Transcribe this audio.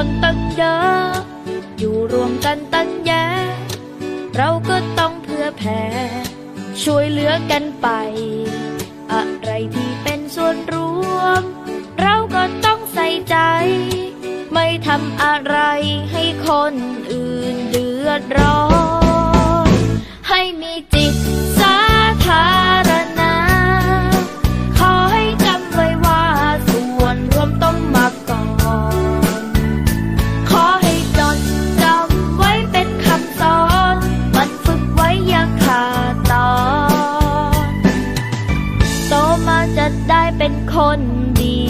คนตั้งเยอะอยู่รวมกันตั้งแยะเราก็ต้องเพื่อแผ่ช่วยเหลือกันไป อะไรที่เป็นส่วนรวม เราก็ต้องใส่ใจ ไม่ทำอะไรให้คนอื่นเดือดร้อน ให้มีจิต ได้เป็นคนดี